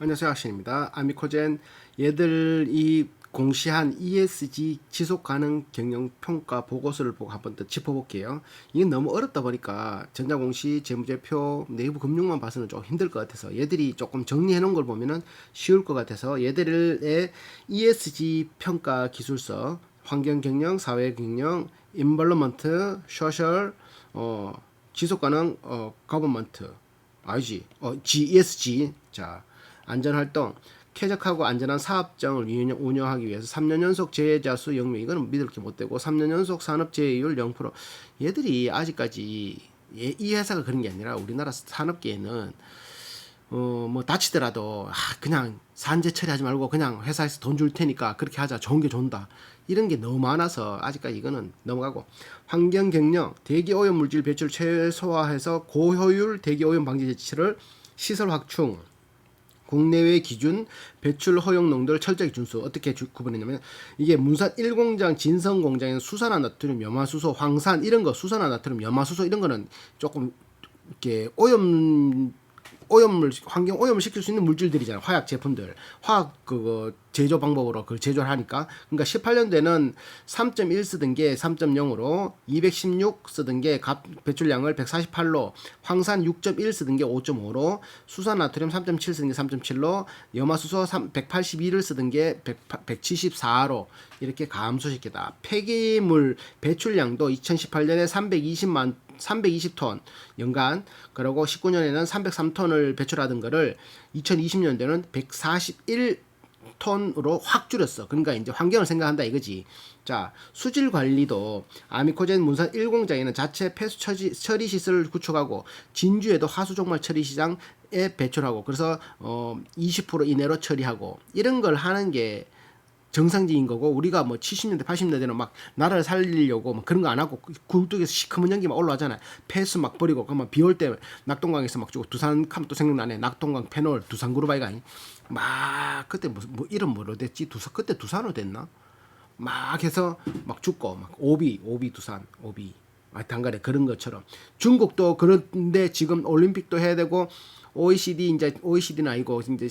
안녕하세요 학신입니다. 아미코젠 얘들이 공시한 ESG 지속 가능 경영 평가 보고서를 보고 한번 더 짚어볼게요. 이게 너무 어렵다 보니까 전자공시, 재무제표, 내부 금융만 봐서는 좀 힘들 것 같아서 얘들이 조금 정리해 놓은 걸 보면은 쉬울 것 같아서 얘들의 ESG 평가 기술서, 환경 경영, 사회 경영, 인벌러먼트, 소셜, 어 지속 가능 어 거버먼트 아니지. 어, GESG. 자, 안전활동. 쾌적하고 안전한 사업장을 운영- 운영하기 위해서 3년 연속 재해자 수 0명. 이거는 믿을 게 못 되고 3년 연속 산업 재해율 0%. 얘들이 아직까지 얘- 이 회사가 그런 게 아니라 우리나라 산업계에는 어, 뭐 다치더라도 아, 그냥 산재 처리하지 말고 그냥 회사에서 돈 줄 테니까 그렇게 하자. 좋은 게 좋다. 이런 게 너무 많아서 아직까지 이거는 넘어가고 환경 경영 대기 오염 물질 배출 최소화해서 고효율 대기 오염 방지 조치를 시설 확충 국내외 기준 배출 허용 농도를 철저히 준수. 어떻게 주- 구분했냐면 이게 문산 1공장 진성 공장에는 수산화 나트륨 염화수소 황산 이런 거 수산화 나트륨 염화수소 이런 거는 조금 이렇게 오염 오염을 환경 오염을 시킬 수 있는 물질들이잖아요. 화학 제품들. 화학 그거 제조 방법으로 그걸 제조를 하니까. 그러니까 18년도에는 3.1 쓰던 게 3.0으로 216 쓰던 게 값 배출량을 148로 황산 6.1 쓰던 게 5.5로 수산 나트륨 3.7 쓰던 게 3.7로 염화수소 182를 쓰던 게 174로 이렇게 감소시키다. 폐기물 배출량도 2018년에 320만 320톤 연간 그리고 19년에는 303톤을 배출하던 거를 2020년도에는 141 톤으로 확 줄였어. 그러니까 이제 환경을 생각한다 이거지. 자, 수질 관리도 아미코젠 문산 1공장에는 자체 폐수 처리, 처리 시설을 구축하고 진주에도 하수 종말 처리 시장에 배출하고 그래서 어 20% 이내로 처리하고 이런 걸 하는 게 정상적인 거고 우리가 뭐 70년대 80년대는 막 나라를 살리려고 막 그런 거 안 하고 굴뚝에서 시커먼 연기 막 올라오잖아요. 폐수 막 버리고 그러면 비올 때 낙동강에서 막 주고 두산 하면 또 생각나네. 낙동강 페놀 두산 그룹 아이가 막 그때 뭐, 뭐 이름 뭐로 됐지? 두산 그때 두산으로 됐나? 막 해서 막 죽고 막 오비 오비 두산 오비 당간에 그런 것처럼 중국도 그런데 지금 올림픽도 해야 되고 OECD 이제 OECD는 아니고 이제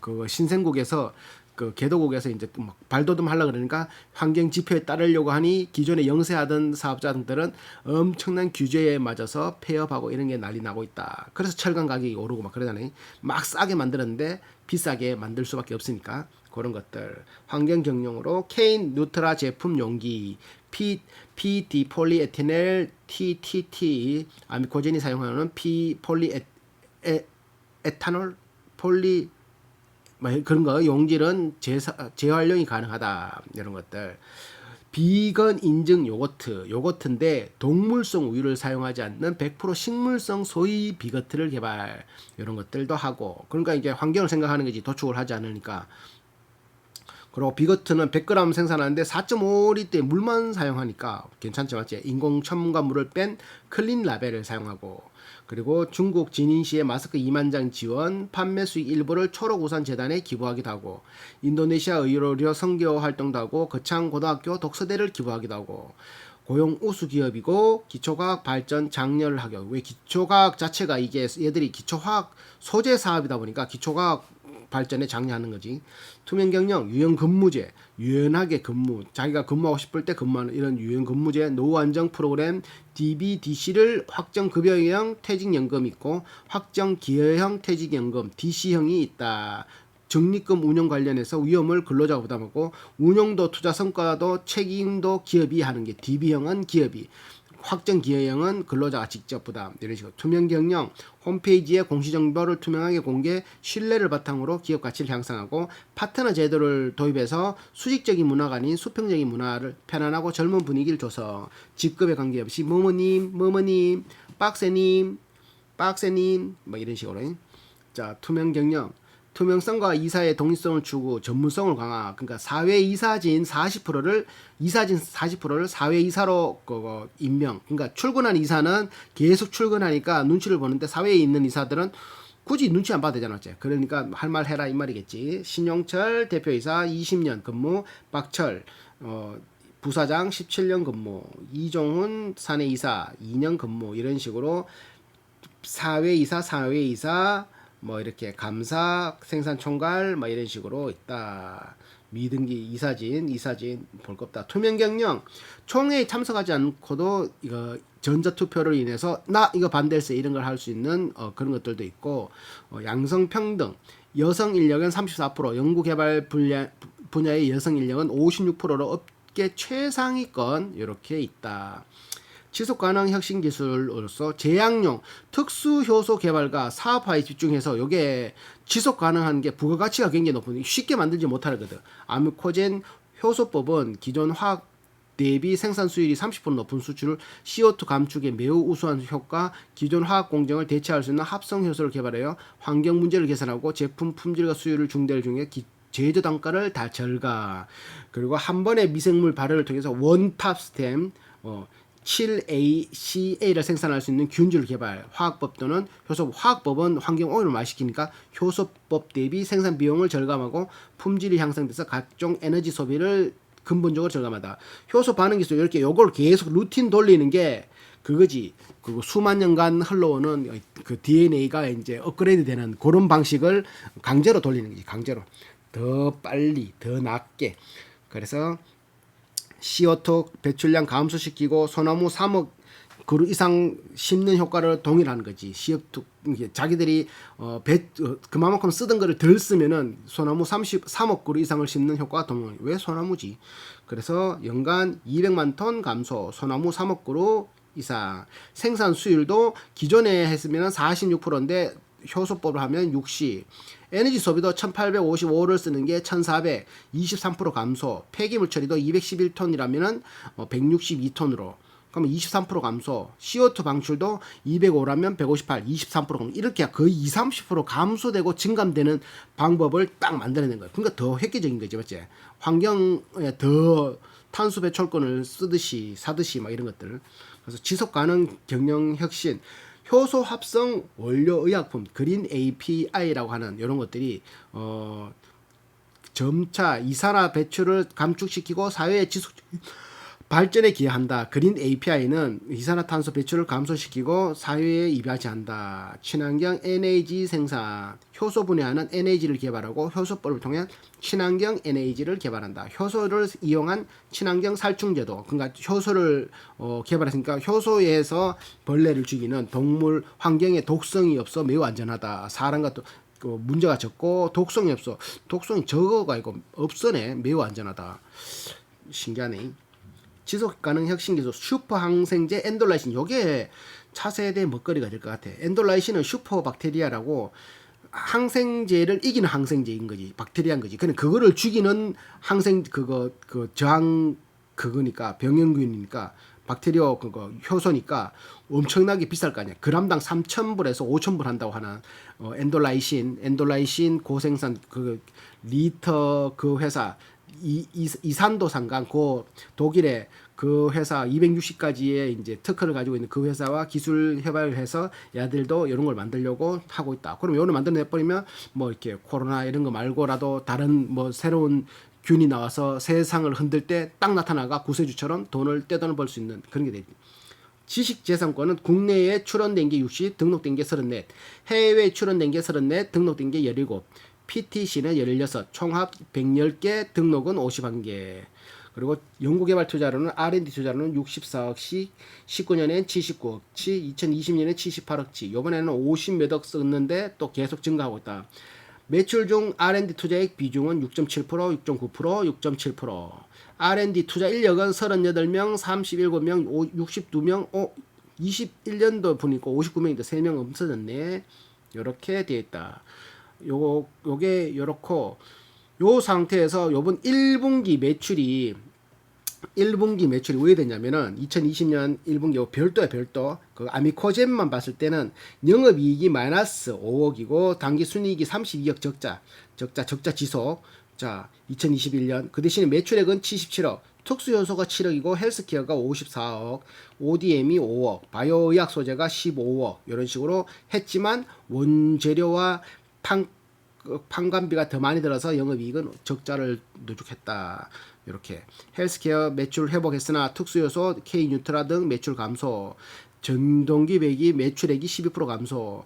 그 신생국에서 그 개도국에서 이제 막 발돋움 하려 그러니까 환경 지표에 따르려고 하니 기존에 영세하던 사업자들은 엄청난 규제에 맞아서 폐업하고 이런 게 난리 나고 있다. 그래서 철강 가격이 오르고 막 그러잖아요. 막 싸게 만들었는데 비싸게 만들 수밖에 없으니까 그런 것들 환경 경영으로 케인 누트라 제품 용기 P PD 폴리에티넬 TTT 아미코젠이 사용하는 P 폴리 에, 에, 에탄올 폴리 뭐 그런 거 용질은 재사, 재활용이 가능하다 이런 것들. 비건 인증 요거트 요거트인데 동물성 우유를 사용하지 않는 100% 식물성 소이 비거트를 개발 이런 것들도 하고. 그러니까 이게 환경을 생각하는 거지. 도축을 하지 않으니까 그리고 비거트는 100g 생산하는데 4.5리터의 물만 사용하니까 괜찮죠. 맞지? 인공 첨가물을 뺀 클린 라벨을 사용하고. 그리고 중국 지닌시의 마스크 2만 장 지원, 판매 수익 일부를 초록우산 재단에 기부하기도 하고 인도네시아 의료료 선교 활동도 하고 거창 고등학교 독서대를 기부하기도 하고 고용 우수 기업이고 기초과학 발전 장려를 하고. 왜 기초과학 자체가 이게 얘들이 기초화학 소재 사업이다 보니까 기초과학 발전에 장려하는 거지. 투명 경영, 유연 근무제, 유연하게 근무, 자기가 근무하고 싶을 때 근무하는 이런 유연 근무제, 노후 안정 프로그램, DBDC를 확정 급여형 퇴직연금 있고 확정 기여형 퇴직연금 DC형이 있다. 적립금 운영 관련해서 위험을 근로자가 부담하고 운영도 투자 성과도 책임도 기업이 하는 게 DB형은 기업이 확정 기여형은 근로자가 직접 부담 이런 식으로. 투명 경영 홈페이지에 공시 정보를 투명하게 공개 신뢰를 바탕으로 기업 가치를 향상하고 파트너 제도를 도입해서 수직적인 문화가 아닌 수평적인 문화를 편안하고 젊은 분위기를 줘서 직급에 관계없이 뭐뭐님 뭐뭐님 빡세님 빡세님 뭐 이런 식으로. 자 투명 경영 투명성과 이사의 독립성을 추구, 전문성을 강화. 그러니까 사회 이사진 40%를 이사진 40%를 사회 이사로 그거 임명. 그러니까 출근한 이사는 계속 출근하니까 눈치를 보는데 사회에 있는 이사들은 굳이 눈치 안 봐도 되잖아, 어째. 그러니까 할 말 해라 이 말이겠지. 신용철 대표이사 20년 근무, 박철 어 부사장 17년 근무, 이종훈 사내 이사 2년 근무 이런 식으로 사회 이사, 사회 이사 뭐 이렇게 감사 생산 총괄 뭐 이런 식으로 있다. 미등기 이사진 이사진 볼 겁다. 투명 경영 총회에 참석하지 않고도 이거 전자 투표를 인해서 나 이거 반대세 이런 걸 할 수 있는 어, 그런 것들도 있고 어, 양성 평등 여성 인력은 34% 연구 개발 분야, 분야의 여성 인력은 56%로 업계 최상위권 이렇게 있다. 지속 가능 혁신 기술로서 제약용 특수 효소 개발과 사업화에 집중해서 요게 지속 가능한 게 부가 가치가 굉장히 높은 쉽게 만들지 못하거든. 아미코젠 효소법은 기존 화학 대비 생산 수율이 30% 높은 수출을 CO2 감축에 매우 우수한 효과, 기존 화학 공정을 대체할 수 있는 합성 효소를 개발하여 환경 문제를 개선하고 제품 품질과 수율을 중대할 중에 기, 제조 단가를 다 절가. 그리고 한 번의 미생물 발효를 통해서 원탑 스템 어, 7ACA를 생산할 수 있는 균주를 개발. 화학법 또는 효소법. 화학법은 환경 오염을 말시키니까 효소법 대비 생산 비용을 절감하고 품질이 향상돼서 각종 에너지 소비를 근본적으로 절감하다. 효소 반응 기술 이렇게 요걸 계속 루틴 돌리는 게 그거지. 그리고 수만 년간 흘러오는 그 DNA가 이제 업그레이드 되는 그런 방식을 강제로 돌리는 거지. 강제로. 더 빨리, 더 낮게. 그래서 CO2 배출량 감소시키고 소나무 3억 그루 이상 심는 효과를 동일하는 거지. CO2 이게 자기들이 어, 배 어, 그만큼 쓰던 거를 덜 쓰면은 소나무 30 3억 그루 이상을 심는 효과가 동일. 왜 소나무지? 그래서 연간 200만 톤 감소, 소나무 3억 그루 이상. 생산 수율도 기존에 했으면 46%인데 효소법을 하면 60. 에너지 소비도 1855를 쓰는 게 1400, 23% 감소. 폐기물 처리도 211톤이라면은 162톤으로. 그러면 23% 감소. CO2 방출도 205라면 158, 23% 감소. 이렇게 거의 20, 30% 감소되고 증감되는 방법을 딱 만들어낸 거예요. 그러니까 더 획기적인 거지, 맞지? 환경에 더 탄소 배출권을 쓰듯이 사듯이 막 이런 것들. 그래서 지속 가능 경영 혁신. 효소 합성 원료 의약품 그린 API라고 하는 이런 것들이 어 점차 이산화 배출을 감축시키고 사회의 지속 발전에 기여한다. 그린 API는 이산화탄소 배출을 감소시키고 사회에 이바지 한다. 친환경 NAG 생산, 효소 분해하는 NAG를 개발하고 효소법을 통해 친환경 NAG를 개발한다. 효소를 이용한 친환경 살충제도, 그러니까 효소를 어, 개발했으니까 효소에서 벌레를 죽이는 동물 환경에 독성이 없어 매우 안전하다. 사람과 또 그 문제가 적고 독성이 없어. 독성이 적어가 이고 없어네. 매우 안전하다. 신기하네. 지속 가능 혁신 기술 슈퍼 항생제 엔돌라이신 요게 차세대 먹거리가 될 것 같아. 엔돌라이신은 슈퍼 박테리아라고 항생제를 이기는 항생제인 거지. 박테리아인 거지. 근데 그거를 죽이는 항생 그거 그 저항 그거니까 병영균이니까 박테리아 그거 효소니까 엄청나게 비쌀 거 아니야. 그람당 3,000불에서 5,000불 한다고 하는 어, 엔돌라이신, 엔돌라이신 고생산 그 리터 그 회사 이, 이, 이산도 상간 그 독일의 그 회사 260가지의 이제 특허를 가지고 있는 그 회사와 기술 협약을 해서 야들도 이런 걸 만들려고 하고 있다. 그럼 이거를 만들어 내 버리면 뭐 이렇게 코로나 이런 거 말고라도 다른 뭐 새로운 균이 나와서 세상을 흔들 때 딱 나타나가 구세주처럼 돈을 떼돈을 벌 수 있는 그런 게 되지. 지식재산권은 국내에 출원된 게 60, 등록된 게 34, 해외에 출원된 게 34, 등록된 게 17, PTC는 16, 총합 110개, 등록은 51개. 그리고 연구개발 투자로는 R&D 투자로는 64억씩, 19년엔 79억치, 2020년에 78억치, 요번에는 50몇 억 썼는데 또 계속 증가하고 있다. 매출 중 R&D 투자액 비중은 6.7%, 6.9%, 6.7%. R&D 투자 인력은 38명, 37명, 62명, 어, 21년도 보니까 59명인데 3명 없어졌네. 이렇게 되어 있다. 요거 요게 요렇고 요 상태에서 요번 1분기 매출이 1분기 매출이 왜 되냐면은 2020년 1분기 별도야 별도. 그 아미코젠만 봤을 때는 영업이익이 마이너스 5억이고 당기 순이익이 32억 적자 적자 적자 지속. 자 2021년 그 대신에 매출액은 77억 특수 요소가 7억이고 헬스케어가 54억 ODM이 5억 바이오의학 소재가 15억 이런 식으로 했지만 원재료와 판 판관비가 더 많이 들어서 영업이익은 적자를 누적했다. 이렇게 헬스케어 매출 회복했으나 특수요소 K 뉴트라 등 매출 감소, 전동기 배기 매출액이 12% 감소.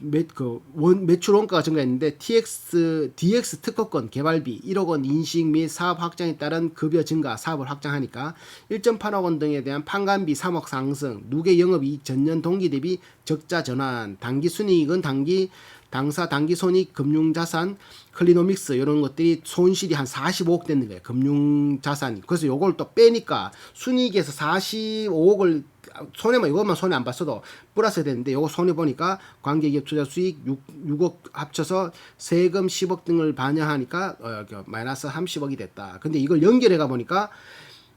매, 그 원, 매출 원가가 증가했는데 TX, DX 특허권 개발비 1억 원 인식 및 사업 확장에 따른 급여 증가 사업을 확장하니까 1.8억 원 등에 대한 판관비 3억 상승 누계 영업이익 전년 동기 대비 적자 전환 단기 순이익은 단기 당사 단기 손익 금융자산 클리노믹스 이런 것들이 손실이 한 45억 됐는 거예요 금융자산 그래서 요걸 또 빼니까 순이익에서 45억을 손해만 이것만 손해 안 봤어도 플러스 되는데 요거 손해 보니까 관계기업 투자 수익 6, 6억 합쳐서 세금 10억 등을 반영하니까 어, 그 마이너스 30억이 됐다. 근데 이걸 연결해 가 보니까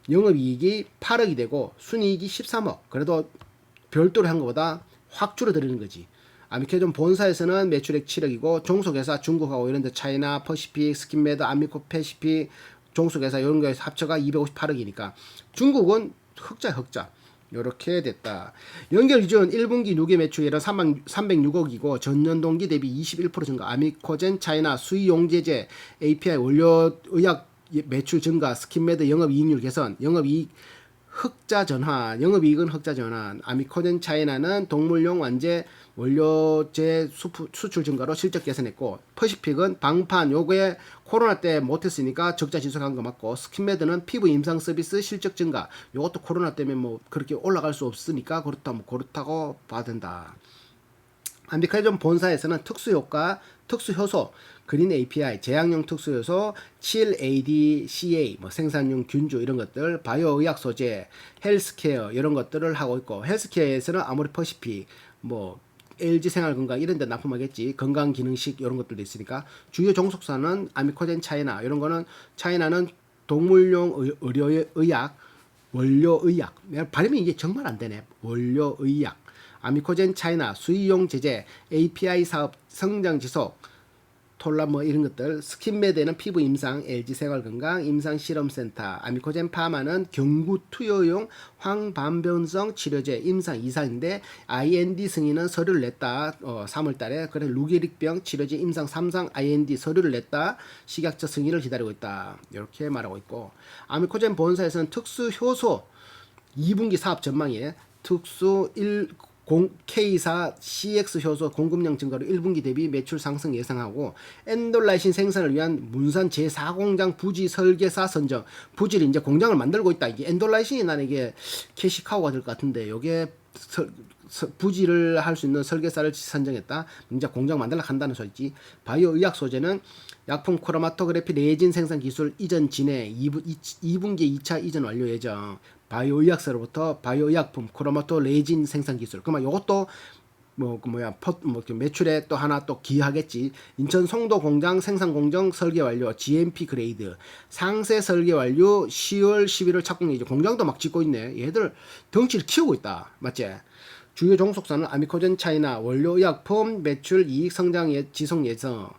영업이익이 8억이 되고 순이익이 13억. 그래도 별도로 한 것보다 확 줄어드는 거지. 아미케존 본사에서는 매출액 7억이고 종속회사 중국하고 이런 데 차이나 퍼시픽, 스킨메드, 아미코 패시픽 종속회사 이런 거에서 합쳐가 258억이니까 중국은 흑자 흑자 요렇게 됐다. 연결 기준 1분기 누계 매출액은 306억이고 전년 동기 대비 21% 증가. 아미코젠 차이나 수의용제제 API 원료 의약 매출 증가, 스킨메드 영업 이익률 개선, 영업 이익 흑자 전환, 영업이익은 흑자 전환, 아미코젠 차이나는 동물용 완제 원료제 수출 증가로 실적 개선했고, 퍼시픽은 방판 요거에 코로나 때 못했으니까 적자 지속한 거 맞고, 스킨메드는 피부 임상 서비스 실적 증가, 요것도 코로나 때문에 뭐 그렇게 올라갈 수 없으니까 그렇다 뭐 그렇다고 봐야 된다. 안비카존 본사에서는 특수효과, 특수효소, 그린 API, 제약용 특수효소, 7ADCA, 뭐 생산용 균주 이런 것들, 바이오 의약 소재, 헬스케어 이런 것들을 하고 있고, 헬스케어에서는 아무리 퍼시픽, 뭐 LG 생활건강 이런 데 납품하겠지. 건강기능식 이런 것들도 있으니까 주요 종속사는 아미코젠 차이나 이런 거는 차이나는 동물용 의, 의료 의약, 원료 의약. 내가 발음이 이게 정말 안 되네. 원료 의약. 아미코젠 차이나 수의용 제제, API 사업 성장 지속, 톨라 뭐 이런 것들, 스킨메드는 피부 임상, LG 생활건강, 임상 실험 센터, 아미코젠 파마는 경구 투여용 황반변성 치료제 임상 이상인데 IND 승인은 서류를 냈다. 어, 3월 달에 그래 루게릭병 치료제 임상 3상 IND 서류를 냈다. 식약처 승인을 기다리고 있다. 이렇게 말하고 있고 아미코젠 본사에서는 특수 효소 2분기 사업 전망에 특수 1 공, K사 CX 효소 공급량 증가로 1분기 대비 매출 상승 예상하고 엔돌라이신 생산을 위한 문산 제4공장 부지 설계사 선정 부지를 이제 공장을 만들고 있다 이게 엔돌라이신이 나는 이게 캐시카우가 될 것 같은데 요게 설, 서- 부지를 할 수 있는 설계사를 선정했다. 이제 공장 만들라 한다는 소리지. 바이오 의약 소재는 약품 크로마토그래피 레진 생산 기술 이전 진해 2분, 2분 기 2차 이전 완료 예정. 바이오 의약사로부터 바이오 의약품 크로마토 레진 생산 기술. 그러면 이것도 뭐, 그 뭐야, 퍼, 뭐, 매출에 또 하나 또 기하겠지. 인천 송도 공장 생산 공정 설계 완료, GMP 그레이드. 상세 설계 완료, 10월, 11월 착공 예정. 공장도 막 짓고 있네. 얘들 덩치를 키우고 있다. 맞지? 주요 종속사는 아미코젠 차이나 원료 의약품 매출 이익 성장 예, 지속 예정.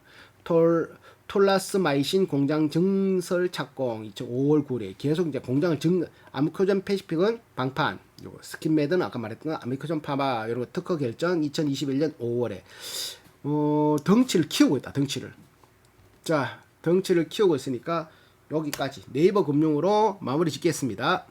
톨, 톨라스마이신 공장 증설 착공 2005월 9일에 계속 이제 공장을 증 아미코젠 패시픽은 방판 요거 스킨메드는 아까 말했던 아미코젠 파마 거 특허 결정 2021년 5월에. 어 덩치를 키우고 있다 덩치를. 자 덩치를 키우고 있으니까 여기까지. 네이버 금융으로 마무리 짓겠습니다.